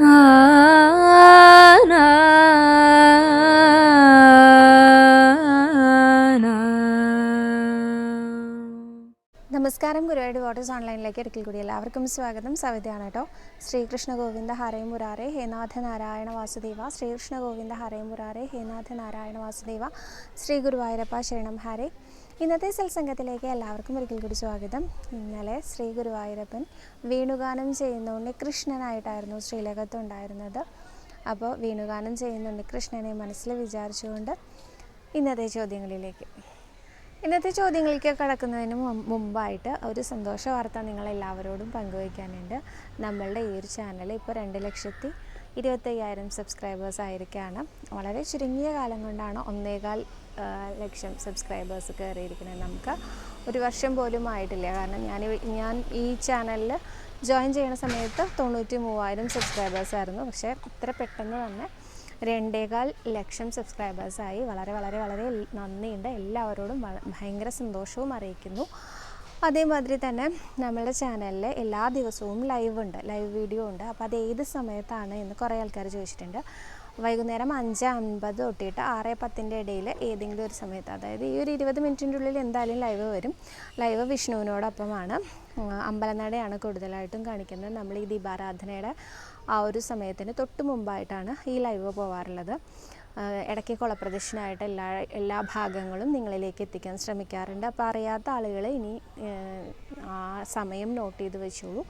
നമസ്കാരം ഗുരുവായൂർ വാട്ടേഴ്സ് ഓൺലൈനിലേക്ക് ഒരിക്കൽ കൂടി എല്ലാവർക്കും സ്വാഗതം. സവിതയാണ് കേട്ടോ. ശ്രീകൃഷ്ണ ഗോവിന്ദ ഹരേ മുരാരെ ഹേനാഥ നാരായണ വാസുദേവ. ശ്രീകൃഷ്ണ ഗോവിന്ദ ഹരേ മുരാരെ ഹേനാഥ നാരായണ വാസുദേവ. ശ്രീ ഗുരുവായൂരപ്പ ശരണം ഹരേ. ഇന്നത്തെ സത്സംഗത്തിലേക്ക് എല്ലാവർക്കും ഒരിക്കൽ കൂടി സ്വാഗതം. ഇന്നലെ ശ്രീ ഗുരുവായൂരപ്പൻ വേണുഗാനം ചെയ്യുന്ന ഉണ്ണികൃഷ്ണനായിട്ടായിരുന്നു ശ്രീലകത്ത് ഉണ്ടായിരുന്നത് അപ്പോൾ വേണുഗാനം ചെയ്യുന്ന ഉണ്ണികൃഷ്ണനെ മനസ്സിൽ വിചാരിച്ചുകൊണ്ട് ഇന്നത്തെ ചോദ്യങ്ങളിലേക്ക്. ഇന്നത്തെ ചോദ്യങ്ങളിലേക്ക് കടക്കുന്നതിന് മുമ്പായിട്ട് ഒരു സന്തോഷ വാർത്ത നിങ്ങളെല്ലാവരോടും പങ്കുവയ്ക്കാനുണ്ട്. നമ്മളുടെ ഈ ഒരു ചാനൽ ഇപ്പോൾ രണ്ട് ലക്ഷത്തി ഇരുപത്തയ്യായിരം സബ്സ്ക്രൈബേഴ്സ് ആയിരിക്കുകയാണ് വളരെ ചുരുങ്ങിയ കാലം കൊണ്ടാണ് ഒന്നേകാൽ ലക്ഷം സബ്സ്ക്രൈബേഴ്സ് കയറിയിരിക്കുന്നത് നമുക്ക്. ഒരു വർഷം പോലും ആയിട്ടില്ല. കാരണം ഞാൻ ഞാൻ ഈ ചാനലിൽ ജോയിൻ ചെയ്യുന്ന സമയത്ത് തൊണ്ണൂറ്റി മൂവായിരം സബ്സ്ക്രൈബേഴ്സ് ആയിരുന്നു. പക്ഷേ ഇത്ര പെട്ടെന്ന് തന്നെ രണ്ടേകാൽ ലക്ഷം സബ്സ്ക്രൈബേഴ്സായി വളരെ വളരെ വളരെ നന്ദിയുണ്ട്. എല്ലാവരോടും ഭയങ്കര സന്തോഷവും അറിയിക്കുന്നു. അതേമാതിരി തന്നെ നമ്മുടെ ചാനലിൽ എല്ലാ ദിവസവും ലൈവ് ഉണ്ട് ലൈവ് വീഡിയോ ഉണ്ട്. അപ്പോൾ അത് ഏത് സമയത്താണ് എന്ന് കുറേ ആൾക്കാർ ചോദിച്ചിട്ടുണ്ട്. വൈകുന്നേരം അഞ്ച് അൻപത് തൊട്ടിട്ട് ആറ് പത്തിന്റെ ഇടയിൽ ഏതെങ്കിലും ഒരു സമയത്ത് അതായത് ഈ ഒരു ഇരുപത് മിനിറ്റിന്റെ ഉള്ളിൽ എന്തായാലും ലൈവ് വരും. ലൈവ് വിഷ്ണുവിനോടൊപ്പമാണ്. അമ്പലനടയാണ് കൂടുതലായിട്ടും കാണിക്കുന്നത്. നമ്മൾ ഈ ദീപാരാധനയുടെ ആ ഒരു സമയത്തിന് തൊട്ട് മുമ്പായിട്ടാണ് ഈ ലൈവ് പോവാറുള്ളത്. ഇടയ്ക്ക് കുളപ്രദക്ഷിണമായിട്ട് എല്ലാ എല്ലാ ഭാഗങ്ങളും നിങ്ങളിലേക്ക് എത്തിക്കാൻ ശ്രമിക്കാറുണ്ട്. അപ്പോൾ അറിയാത്ത ആളുകൾ ഇനി ആ സമയം നോട്ട് ചെയ്ത് വെച്ചോളൂ.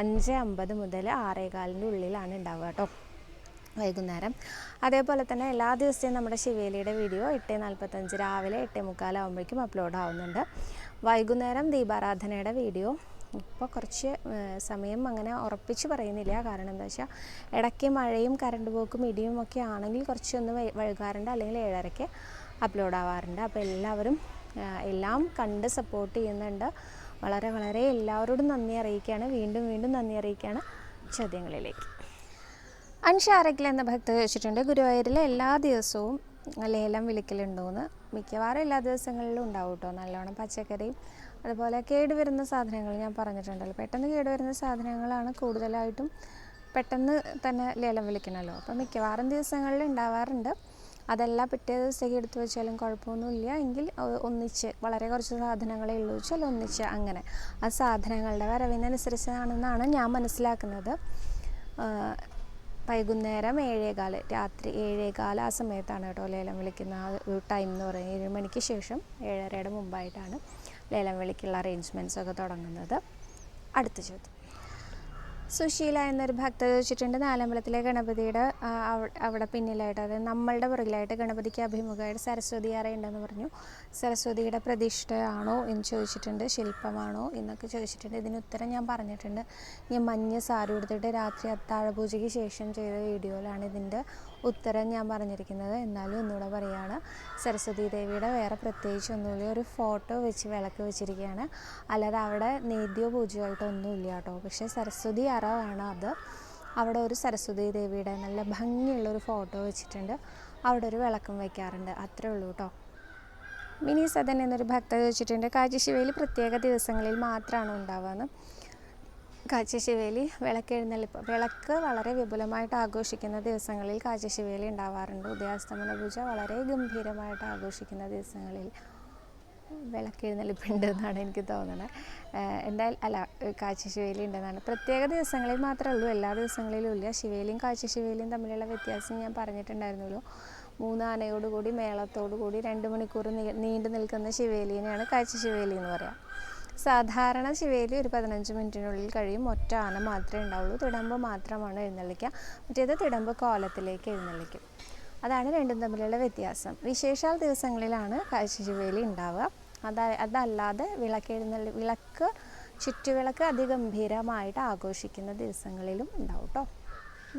അഞ്ച് അമ്പത് മുതൽ ആറേകാലിന്റെ ഉള്ളിലാണ് ഉണ്ടാവുക കേട്ടോ വൈകുന്നേരം. അതേപോലെ തന്നെ എല്ലാ ദിവസവും നമ്മുടെ ശിവേലിയുടെ വീഡിയോ എട്ട് നാൽപ്പത്തഞ്ച് രാവിലെ എട്ട് മുക്കാലാവുമ്പോഴേക്കും അപ്ലോഡ് ആവുന്നുണ്ട്. വൈകുന്നേരം ദീപാരാധനയുടെ വീഡിയോ ഇപ്പോൾ കുറച്ച് സമയം അങ്ങനെ ഉറപ്പിച്ച് പറയുന്നില്ല. കാരണം എന്താ വെച്ചാൽ ഇടയ്ക്ക് മഴയും കറണ്ട് പോക്കും ഇടിയും ഒക്കെ ആണെങ്കിൽ കുറച്ചൊന്ന് വൈകാറുണ്ട്. അല്ലെങ്കിൽ ഏഴരയ്ക്ക് അപ്ലോഡ് ആവാറുണ്ട്. അപ്പോൾ എല്ലാവരും എല്ലാം കണ്ട് സപ്പോർട്ട് ചെയ്യുന്നുണ്ട്. വളരെ വളരെ എല്ലാവരോടും നന്ദി അറിയിക്കുകയാണ്. വീണ്ടും വീണ്ടും നന്ദി അറിയിക്കുകയാണ് ചോദ്യങ്ങളിലേക്ക്. അൻഷാരക്കിൽ എന്ന ഭക്ത ചോദിച്ചിട്ടുണ്ട് ഗുരുവായൂരിൽ എല്ലാ ദിവസവും ലേലം വിളിക്കലുണ്ടോയെന്ന് മിക്കവാറും എല്ലാ ദിവസങ്ങളിലും ഉണ്ടാവും കേട്ടോ നല്ലോണം പച്ചക്കറിയും അതുപോലെ കേടുവരുന്ന സാധനങ്ങൾ ഞാൻ പറഞ്ഞിട്ടുണ്ടല്ലോ. പെട്ടെന്ന് കേടുവരുന്ന സാധനങ്ങളാണ് കൂടുതലായിട്ടും പെട്ടെന്ന് തന്നെ ലേലം വിളിക്കണമല്ലോ അപ്പോൾ മിക്കവാറും ദിവസങ്ങളിൽ ഉണ്ടാവാറുണ്ട്. അതെല്ലാം പിറ്റേ ദിവസത്തേക്ക് എടുത്തു വെച്ചാലും കുഴപ്പമൊന്നുമില്ല. എങ്കിൽ ഒന്നിച്ച് വളരെ കുറച്ച് സാധനങ്ങളേ ഉള്ളൂ. വെച്ചാൽ ഒന്നിച്ച് അങ്ങനെ. ആ സാധനങ്ങളുടെ വരവിനനുസരിച്ചാണെന്നാണ് ഞാൻ മനസ്സിലാക്കുന്നത്. വൈകുന്നേരം ഏഴേകാൽ രാത്രി ഏഴേകാൽ ആ സമയത്താണ് കേട്ടോ ലേലം വിളിക്കുന്ന ആ ഒരു ടൈം എന്ന് പറയുന്നത്. ഏഴ് മണിക്ക് ശേഷം ഏഴരയുടെ മുമ്പായിട്ടാണ്. ലേലം വിളിക്കുള്ള അറേഞ്ച്മെന്റ്സ് ഒക്കെ തുടങ്ങുന്നത്. അടുത്ത ചോദ്യം. സുശീല എന്നൊരു ഭക്ത ചോദിച്ചിട്ടുണ്ട് നാലമ്പലത്തിലെ ഗണപതിയുടെ അവിടെ പിന്നിലായിട്ട് അതായത് നമ്മളുടെ പുറകിലായിട്ട് ഗണപതിക്ക് അഭിമുഖമായിട്ട് സരസ്വതി അറയുണ്ടെന്ന് പറഞ്ഞു. സരസ്വതിയുടെ പ്രതിഷ്ഠയാണോ എന്ന് ചോദിച്ചിട്ടുണ്ട് ശില്പമാണോ എന്നൊക്കെ ചോദിച്ചിട്ടുണ്ട്. ഇതിന് ഉത്തരം ഞാൻ പറഞ്ഞിട്ടുണ്ട്. ഞാൻ മഞ്ഞ സാരി ഉടുത്തിട്ട് രാത്രി അത്താഴ പൂജയ്ക്ക് ശേഷം ചെയ്ത വീഡിയോയിലാണ് ഇതിന്റെ ഉത്തരം ഞാൻ പറഞ്ഞിരിക്കുന്നത് എന്നാലും ഒന്നുകൂടെ പറയുകയാണ് സരസ്വതി ദേവിയുടെ വേറെ പ്രത്യേകിച്ച് ഒന്നുമില്ല. ഒരു ഫോട്ടോ വെച്ച് വിളക്ക് വെച്ചിരിക്കുകയാണ്. അല്ലാതെ അവിടെ നേദ്യോ പൂജയോ ഒന്നുമില്ല കേട്ടോ. പക്ഷേ സരസ്വതി അറവാണ് അത്. അവിടെ ഒരു സരസ്വതി ദേവിയുടെ നല്ല ഭംഗിയുള്ളൊരു ഫോട്ടോ വെച്ചിട്ടുണ്ട്. അവിടെ ഒരു വിളക്കും വയ്ക്കാറുണ്ട് അത്രേ ഉള്ളൂ കേട്ടോ. മിനി സദൻ എന്നൊരു ഭക്ത ചോദിച്ചിട്ടുണ്ട് ശിവയിൽ പ്രത്യേക ദിവസങ്ങളിൽ മാത്രമാണ് ഉണ്ടാവുകയെന്ന് കാഴ്ചശിവേലി വിളക്കെഴുന്നള്ളിപ്പ്. വിളക്ക് വളരെ വിപുലമായിട്ട് ആഘോഷിക്കുന്ന ദിവസങ്ങളിൽ കാഴ്ചശിവേലി ഉണ്ടാവാറുണ്ട്. ഉദയാസ്തമന പൂജ വളരെ ഗംഭീരമായിട്ട് ആഘോഷിക്കുന്ന ദിവസങ്ങളിൽ വിളക്കെഴുന്നള്ളിപ്പുണ്ട് എന്നാണ് എനിക്ക് തോന്നുന്നത് എന്തായാലും അല്ല കാഴ്ചശിവേലി ഉണ്ടെന്നാണ്. പ്രത്യേക ദിവസങ്ങളിൽ മാത്രമേ ഉള്ളൂ. എല്ലാ ദിവസങ്ങളിലും ഇല്ല. ശിവേലിയും കാഴ്ചശിവേലിയും തമ്മിലുള്ള വ്യത്യാസം ഞാൻ പറഞ്ഞിട്ടുണ്ടായിരുന്നല്ലോ. മൂന്ന് ആനയോടുകൂടി മേളത്തോടുകൂടി രണ്ട് മണിക്കൂർ നീണ്ടു നിൽക്കുന്ന ശിവേലിനെയാണ് കാഴ്ചശിവേലി എന്ന് പറയാം. സാധാരണ ശിവേലി ഒരു പതിനഞ്ച് മിനിറ്റിനുള്ളിൽ കഴിയും. ഒറ്റ ആന മാത്രമേ ഉണ്ടാവുള്ളൂ. തിടമ്പ് മാത്രമാണ് എഴുന്നള്ളിക്കുക. മറ്റേത് തിടമ്പ് കോലത്തിലേക്ക് എഴുന്നള്ളിക്കും. അതാണ് രണ്ടും തമ്മിലുള്ള വ്യത്യാസം. വിശേഷാൽ ദിവസങ്ങളിലാണ് കാഴ്ചശിവേലി ഉണ്ടാവുക. അത അതല്ലാതെ വിളക്ക് എഴുന്നള്ളി വിളക്ക് ചുറ്റുവിളക്ക് അതിഗംഭീരമായിട്ട് ആഘോഷിക്കുന്ന ദിവസങ്ങളിലും ഉണ്ടാവും കേട്ടോ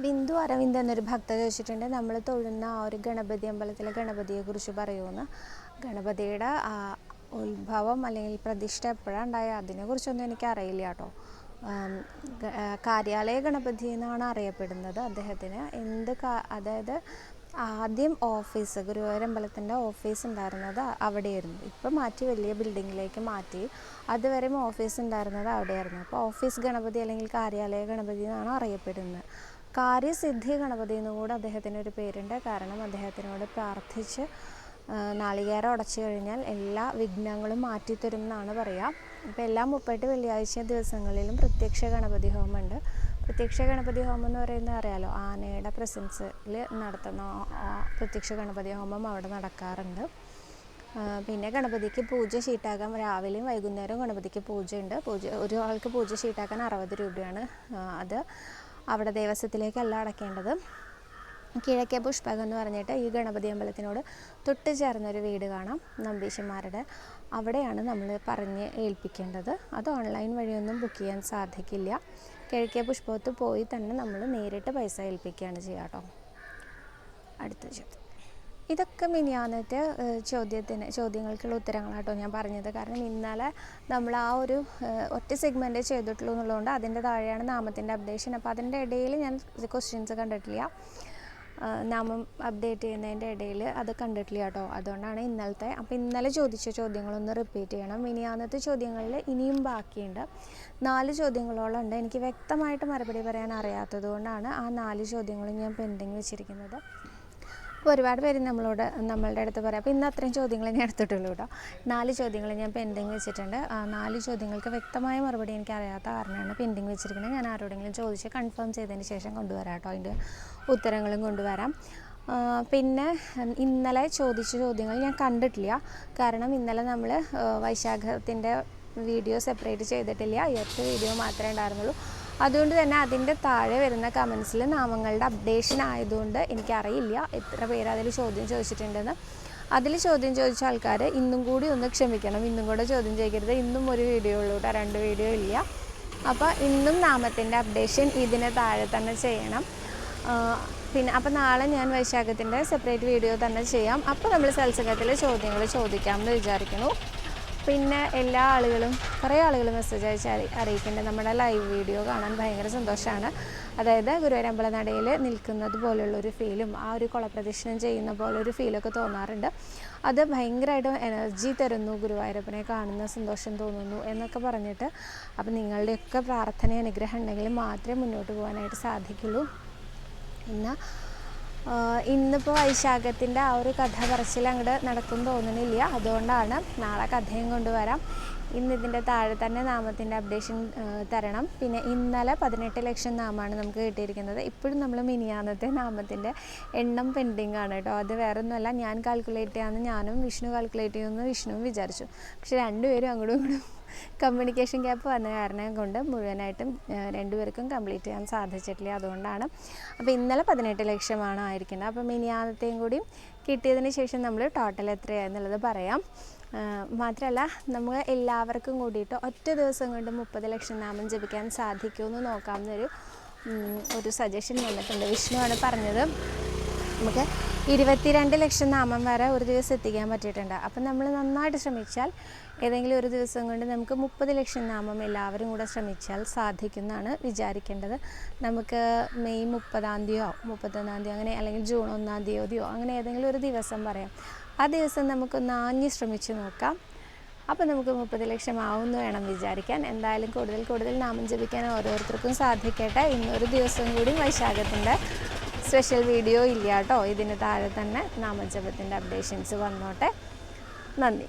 ബിന്ദു അരവിന്ദ് എന്നൊരു ഭക്ത ചോദിച്ചിട്ടുണ്ട്. നമ്മൾ തൊഴുന്ന ആ ഒരു ഗണപതി അമ്പലത്തിലെ ഗണപതിയെക്കുറിച്ച് പറയുമെന്ന് ഗണപതിയുടെ ഉത്ഭവം അല്ലെങ്കിൽ പ്രതിഷ്ഠ എപ്പോഴാണ് ഉണ്ടായ എനിക്ക് അറിയില്ല കേട്ടോ. കാര്യാലയ ഗണപതി എന്നാണ് അറിയപ്പെടുന്നത് അദ്ദേഹത്തിന്. എന്ത് അതായത് ആദ്യം ഓഫീസ് ഗുരുവായൂർ അമ്പലത്തിന്റെ ഓഫീസ് ഉണ്ടായിരുന്നത് അവിടെയായിരുന്നു. ഇപ്പം മാറ്റി വലിയ ബിൽഡിങ്ങിലേക്ക് മാറ്റി. അതുവരെ ഓഫീസ് ഉണ്ടായിരുന്നത് അവിടെയായിരുന്നു. അപ്പോൾ ഓഫീസ് ഗണപതി അല്ലെങ്കിൽ കാര്യാലയ ഗണപതി എന്നാണ് അറിയപ്പെടുന്നത്. കാര്യസിദ്ധി ഗണപതി എന്നുകൂടെ അദ്ദേഹത്തിനൊരു പേരുണ്ട്. കാരണം അദ്ദേഹത്തിനോട് പ്രാർത്ഥിച്ച് നാളികേരം ഉടച്ചു കഴിഞ്ഞാൽ എല്ലാ വിഘ്നങ്ങളും മാറ്റിത്തരും എന്നാണ് പറയുക അപ്പോൾ എല്ലാ മുപ്പത്തെട്ട് വെള്ളിയാഴ്ച ദിവസങ്ങളിലും പ്രത്യക്ഷ ഗണപതി ഹോമമുണ്ട്. പ്രത്യക്ഷ ഗണപതി ഹോമം എന്ന് പറയുന്നത് അറിയാലോ? ആനയുടെ പ്രസൻസിൽ നടത്തുന്ന പ്രത്യക്ഷ ഗണപതി ഹോമം അവിടെ നടക്കാറുണ്ട്. പിന്നെ ഗണപതിക്ക് പൂജ ഷീട്ടാക്കാൻ രാവിലെയും വൈകുന്നേരവും ഗണപതിക്ക് പൂജയുണ്ട്. പൂജ ഒരു ആൾക്ക് പൂജ ഷീട്ടാക്കാൻ അറുപത് രൂപയാണ് അത് അവിടെ ദേവസ്വത്തിലേക്കല്ല അടയ്ക്കേണ്ടത് കിഴക്കേ പുഷ്പകം എന്ന് പറഞ്ഞിട്ട് ഈ ഗണപതി അമ്പലത്തിനോട് തൊട്ട് ചേർന്നൊരു വീട് കാണാം നമ്പീശന്മാരുടെ. അവിടെയാണ് നമ്മൾ പറഞ്ഞ് ഏൽപ്പിക്കേണ്ടത്. അത് ഓൺലൈൻ വഴിയൊന്നും ബുക്ക് ചെയ്യാൻ സാധിക്കില്ല. കിഴക്കേ പുഷ്പത്ത് പോയി തന്നെ നമ്മൾ നേരിട്ട് പൈസ ഏൽപ്പിക്കുകയാണ് ചെയ്യുക കേട്ടോ അടുത്ത ചോദ്യം. ഇതൊക്കെ മിനിയാന്നത്തെ ഏഹ്, ചോദ്യത്തിന് ചോദ്യങ്ങൾക്കുള്ള ഉത്തരങ്ങളാട്ടോ ഞാൻ പറഞ്ഞത്. കാരണം ഇന്നലെ നമ്മൾ ആ ഒരു ഒറ്റ സെഗ്മെന്റേ ചെയ്തിട്ടുള്ളൂ എന്നുള്ളതുകൊണ്ട് അതിന്റെ താഴെയാണ് നാമത്തിന്റെ അപ്ഡേഷൻ അപ്പോൾ അതിന്റെ ഇടയിൽ ഞാൻ ക്വസ്റ്റ്യൻസ് കണ്ടിട്ടില്ല. നാമം അപ്ഡേറ്റ് ചെയ്യുന്നതിന്റെ ഇടയിൽ അത് കണ്ടിട്ടില്ല കേട്ടോ. അതുകൊണ്ടാണ് ഇന്നലത്തെ അപ്പോൾ ഇന്നലെ ചോദിച്ച ചോദ്യങ്ങളൊന്ന് റിപ്പീറ്റ് ചെയ്യണം. മിനിയാന്നത്തെ ചോദ്യങ്ങളിൽ ഇനിയും ബാക്കിയുണ്ട്. നാല് ചോദ്യങ്ങളോളം ഉണ്ട്. എനിക്ക് വ്യക്തമായിട്ട് മറുപടി പറയാൻ അറിയാത്തത് കൊണ്ടാണ് ആ നാല് ചോദ്യങ്ങളും ഞാൻ പെൻഡിങ് വെച്ചിരിക്കുന്നത്. അപ്പോൾ ഒരുപാട് പേര് നമ്മളോട് നമ്മളുടെ അടുത്ത് പറയാം. അപ്പോൾ ഇന്ന് അത്രയും ചോദ്യങ്ങൾ ഞാൻ എടുത്തിട്ടുള്ളൂ കേട്ടോ നാല് ചോദ്യങ്ങൾ ഞാൻ പെൻഡിങ് വെച്ചിട്ടുണ്ട്. നാല് ചോദ്യങ്ങൾക്ക് വ്യക്തമായ മറുപടി എനിക്ക് അറിയാത്ത കാരണമാണ് പെൻഡിങ് വെച്ചിരിക്കുന്നത്. ഞാൻ ആരോടെങ്കിലും ചോദിച്ച് കൺഫേം ചെയ്തതിന് ശേഷം കൊണ്ടുവരാം കേട്ടോ അതിന്റെ ഉത്തരങ്ങളും കൊണ്ടുവരാം. പിന്നെ ഇന്നലെ ചോദിച്ച ചോദ്യങ്ങൾ ഞാൻ കണ്ടിട്ടില്ല. കാരണം ഇന്നലെ നമ്മൾ വൈശാഖത്തിന്റെ വീഡിയോ സെപ്പറേറ്റ് ചെയ്തിട്ടില്ല. ഈ വീഡിയോ മാത്രമേ ഉണ്ടായിരുന്നുള്ളൂ. അതുകൊണ്ട് തന്നെ അതിന്റെ താഴെ വരുന്ന കമൻസിൽ നാമങ്ങളുടെ അപ്ഡേഷൻ ആയതുകൊണ്ട് എനിക്കറിയില്ല എത്ര പേര് അതിൽ ചോദ്യം ചോദിച്ചിട്ടുണ്ടെന്ന്. അതിൽ ചോദ്യം ചോദിച്ച ആൾക്കാർ ഇന്നും കൂടി ഒന്ന് ക്ഷമിക്കണം. ഇന്നും കൂടെ ചോദ്യം ചെയ്യരുത് ഇന്നും ഒരു വീഡിയോ ഉള്ളൂ കേട്ടോ. രണ്ട് വീഡിയോ ഇല്ല. അപ്പോൾ ഇന്നും നാമത്തിന്റെ അപ്ഡേഷൻ ഇതിന് താഴെ തന്നെ ചെയ്യണം. പിന്നെ അപ്പോൾ നാളെ ഞാൻ വൈശാഖത്തിന്റെ സെപ്പറേറ്റ് വീഡിയോ തന്നെ ചെയ്യാം. അപ്പോൾ നമ്മൾ സത്സംഗത്തിലെ ചോദ്യങ്ങൾ ചോദിക്കാമെന്ന് വിചാരിക്കുന്നു. പിന്നെ എല്ലാ ആളുകളും കുറേ ആളുകൾ മെസ്സേജ് അയച്ച് അറി അറിയിക്കുന്നുണ്ട് നമ്മുടെ ലൈവ് വീഡിയോ കാണാൻ ഭയങ്കര സന്തോഷമാണ് അതായത് ഗുരുവരമ്പല നടയിൽ നിൽക്കുന്നത് പോലെയുള്ള ഒരു ഫീലും ആ ഒരു കുളപ്രദക്ഷിണം ചെയ്യുന്ന പോലെ ഒരു ഫീലൊക്കെ തോന്നാറുണ്ട്. അത് ഭയങ്കരമായിട്ട് എനർജി തരുന്നു ഗുരുവായൂരപ്പനെ കാണുന്ന സന്തോഷം തോന്നുന്നു എന്നൊക്കെ പറഞ്ഞിട്ട്. അപ്പം നിങ്ങളുടെയൊക്കെ പ്രാർത്ഥന അനുഗ്രഹം ഉണ്ടെങ്കിൽ മാത്രമേ മുന്നോട്ട് പോകാനായിട്ട് സാധിക്കുള്ളൂ. ആഹ് ഇന്നിപ്പോൾ വൈശാഖത്തിന്റെ ആ ഒരു കഥ പറച്ചിൽ അങ്ങോട്ട് നടക്കും തോന്നുന്നില്ല അതുകൊണ്ടാണ് നാളെ കഥയും കൊണ്ടുവരാം. ഇന്ന് ഇതിന്റെ താഴെ തന്നെ നാമത്തിന്റെ അപ്ഡേഷൻ തരണം. പിന്നെ ഇന്നലെ പതിനെട്ട് ലക്ഷം നാമമാണ് നമുക്ക് കിട്ടിയിരിക്കുന്നത്. ഇപ്പോഴും നമ്മൾ മിനിയാന്നത്തെ നാമത്തിന്റെ എണ്ണം പെൻഡിങ് ആണ് കേട്ടോ. അത് വേറെ ഒന്നുമല്ല ഞാൻ കാൽക്കുലേറ്റ് ചെയ്യാമെന്ന് ഞാനും വിഷ്ണു കാൽക്കുലേറ്റ് ചെയ്യുമെന്ന് വിഷ്ണുവും വിചാരിച്ചു. പക്ഷെ രണ്ടുപേരും അങ്ങോട്ടും ഇങ്ങോട്ടും കമ്മ്യൂണിക്കേഷൻ ഗ്യാപ്പ് വന്ന കാരണം കൊണ്ട് മുഴുവനായിട്ടും രണ്ടുപേർക്കും കംപ്ലീറ്റ് ചെയ്യാൻ സാധിച്ചിട്ടില്ല. അതുകൊണ്ടാണ്. അപ്പോൾ ഇന്നലെ പതിനെട്ട് ലക്ഷമാണ് ആയിരിക്കുന്നത്. അപ്പോൾ മിനിയാന്നത്തെയും കൂടി കിട്ടിയതിന് ശേഷം നമ്മൾ ടോട്ടൽ എത്രയാണെന്നുള്ളത് പറയാം. മാത്രമല്ല നമുക്ക് എല്ലാവർക്കും കൂടിയിട്ട് ഒറ്റ ദിവസം കൊണ്ട് മുപ്പത് ലക്ഷം നാമം ജപിക്കാൻ സാധിക്കുമെന്ന് നോക്കാവുന്നൊരു ഒരു സജഷൻ വന്നിട്ടുണ്ട്. വിഷ്ണുവാണ് പറഞ്ഞത്. നമുക്ക് ഇരുപത്തിരണ്ട് ലക്ഷം നാമം വരെ ഒരു ദിവസം എത്തിക്കാൻ പറ്റിയിട്ടുണ്ട്. അപ്പം നമ്മൾ നന്നായിട്ട് ശ്രമിച്ചാൽ ഏതെങ്കിലും ഒരു ദിവസം കൊണ്ട് നമുക്ക് മുപ്പത് ലക്ഷം നാമം എല്ലാവരും കൂടെ ശ്രമിച്ചാൽ സാധിക്കുന്നതാണ് വിചാരിക്കേണ്ടത്. നമുക്ക് മെയ് മുപ്പതാം തീയതിയോ മുപ്പത്തൊന്നാം തീയതി അങ്ങനെ അല്ലെങ്കിൽ ജൂൺ ഒന്നാം തീയതിയോ അങ്ങനെ ഏതെങ്കിലും ഒരു ദിവസം പറയാം. ആ ദിവസം നമുക്കൊന്ന് ആഞ്ഞ് ശ്രമിച്ചു നോക്കാം. അപ്പോൾ നമുക്ക് മുപ്പത് ലക്ഷം ആവുമെന്ന് വേണം വിചാരിക്കാൻ. എന്തായാലും കൂടുതൽ കൂടുതൽ നാമം ജപിക്കാൻ ഓരോരുത്തർക്കും സാധിക്കട്ടെ. ഇന്നൊരു ദിവസം കൂടി വൈശാഖത്തിന്റെ സ്പെഷ്യൽ വീഡിയോ ഇല്ല കേട്ടോ. ഇതിന് താഴെ തന്നെ നാമജപത്തിന്റെ അപ്ഡേഷൻസ് വന്നോട്ടെ. നന്ദി.